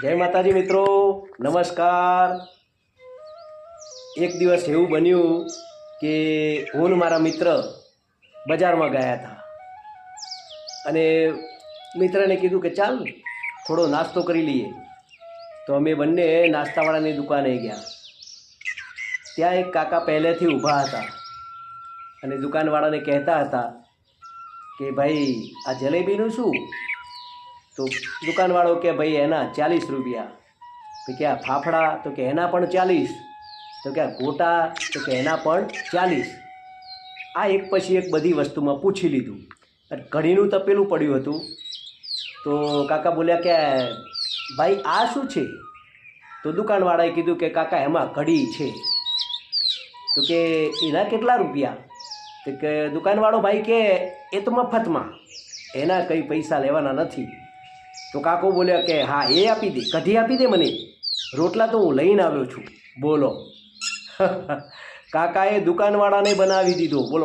જય માતાજી મિત્રો, નમસ્કાર. એક દિવસ એવું બન્યું કે હું મારા મિત્ર બજારમાં ગયા હતા. અને મિત્રને કીધું કે ચાલ થોડો નાસ્તો કરી લઈએ. તો અમે બંને નાસ્તાવાળાની દુકાને ગયા. ત્યાં એક કાકા પહેલેથી ઊભા હતા. અને દુકાનવાળાને કહેતા હતા કે ભાઈ, આ જલેબીનું શું? તો દુકાનવાળો કે ભાઈ એના ચાલીસ રૂપિયા. કે આ ફાફડા, તો કે એના પણ ચાલીસ. તો કે આ ગોટા, તો કે એના પણ ચાલીસ. આ એક પછી એક બધી વસ્તુમાં પૂછી લીધું. ઘડીનું તપેલું પડ્યું હતું. તો કાકા બોલ્યા કે, ભાઈ, આ શું છે? તો દુકાનવાળાએ કીધું કે, કાકા, એમાં ઘડી છે. તો કે, એના કેટલા રૂપિયા? તો કે, દુકાનવાળો ભાઈ કે, એ તો મફતમાં. એના કંઈ પૈસા લેવાના નથી. તો કાકો બોલ્યા કે, હા, એ આપી દે, કઢી આપી દે મને. રોટલા તો હું લઈને આવ્યો છું. બોલો. કાકાએ દુકાનવાળાને બનાવી દીધો. બોલો.